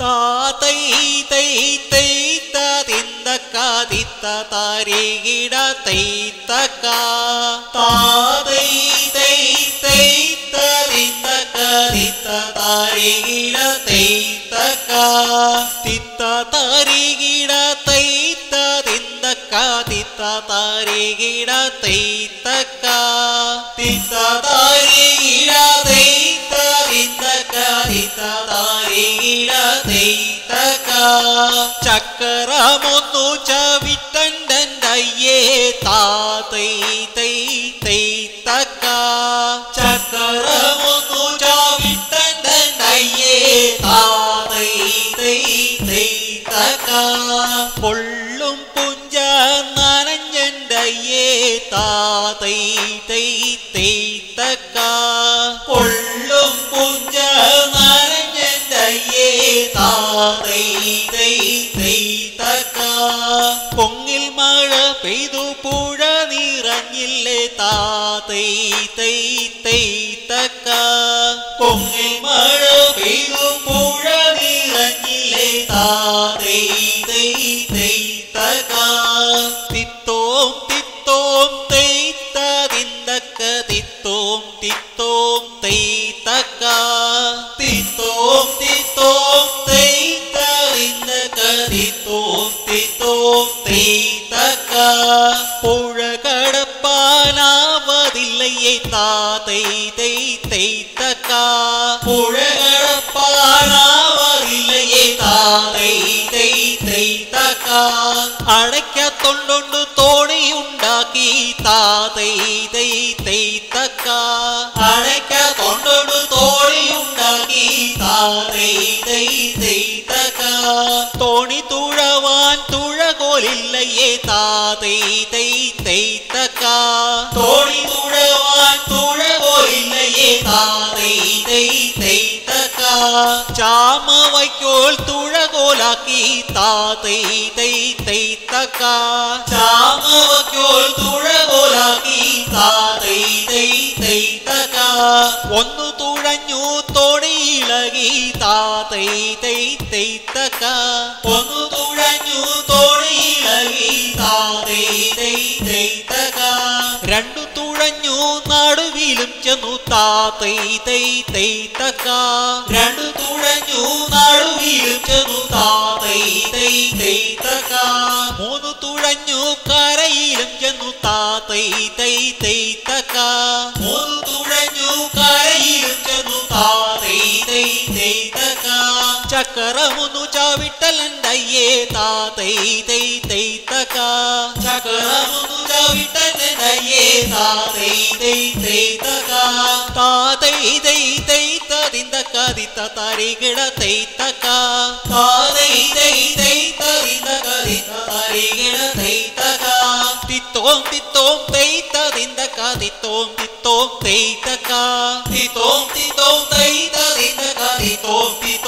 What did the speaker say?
ತಾತೈ ತೈ ತೈತ ತಿಂದಕ್ಕ ತಿತ್ತ ತಾರಿ ಗಿಡ ತೈತಕ್ಕ ತಾತೈ ತೈ ತೈತ ತಿಂದಕ್ಕ ತಿತ್ತ ತಾರಿ ಗಿಡ ತೈತಕ್ಕ ತಿತ್ತ ತಾರಿ ಗಿಡ ತೈತ ತಿಂದಕ್ಕ ತಿತ್ತ ತಾರಿ ಗಿಡ ತೈತಕ್ಕ ತಿತ್ತ ತಾರಿ ಗಿಡ ತೈತ ತಿಂದಕ್ಕ ತಿತ್ತ ತಾರಿ ಗಿಡ చక్రమును చవిటండయ్యే తాతై తై తై తక్క చక్రమును చవిటండయ్యే తాతై తై తై తక్క పొళ్ళుം പുഞ്ച നനഞ്ഞണ്ടയ്യേ താതൈ തൈ തൈ തക്കാ പെയ്തൈത്തക്കാ പൊങ്ങിൽ മഴ പെയ്തു പുഴ നിറഞ്ഞില്ലേ താതൈ തൈത്തൈത്തക്ക പൊങ്ങിൽ മഴ പെയ്തു പുഴ നിറഞ്ഞില്ലേ താതൈ തൈത്തക്ക തിത്തോം തിത്തോം തൈത്ത புழகடப்பானாவதில்லையே தாதை தைத்தக்கா புழகடப்பானாவதில்லையே தாதை தைத்தக்கா அடைக்க தொண்டொண்டு தோணி உண்டாக்கி தாதை தைத்தக்கா போல் இல்லையே தாதை தை தைத்தக்கா தோழி துழவான் துழ போல் இல்லையே தாதை தை தைத்தக்கா சாமவைக்கோல் துழகோலாக்கி தாதை தை தைத்தக்கா சாமவைக்கோல் துழகோலாக்கி தாதை தை தைத்தக்கா ஒன்னு തുഴഞ്ഞു തൊടിയിളകി താതൈ തൈ തൈത്തക്ക ഒന്നു തുഴഞ്ഞു തൊ രണ്ടു തുഴഞ്ഞു നടുവിലും ചെന്നു താ തൈ തൈ തൈ തക്ക രണ്ടു തുഴഞ്ഞു നടുവിലും ചെന്നു താ തൈ തൈ തൈ തക്ക മൂന്നു തുഴഞ്ഞു കരയിലും ചെന്നു താ തൈ തൈ തൈ చక్రమును చవిటలండయ్యే తాతై తై తైతక చక్రమును చవిటలండయ్యే తాతై తై తైతక తాతై తై తైతరింద కదిత తరిగిడ తైతక తాతై తై తైతరింద కదిత తరిగిడ తైతక తిత్తోం తిత్తోం తైతరింద కదిత్తోం తిత్తోం తైతక తిత్తోం తిత్తోం తైతరింద కదిత్తోం తిత్త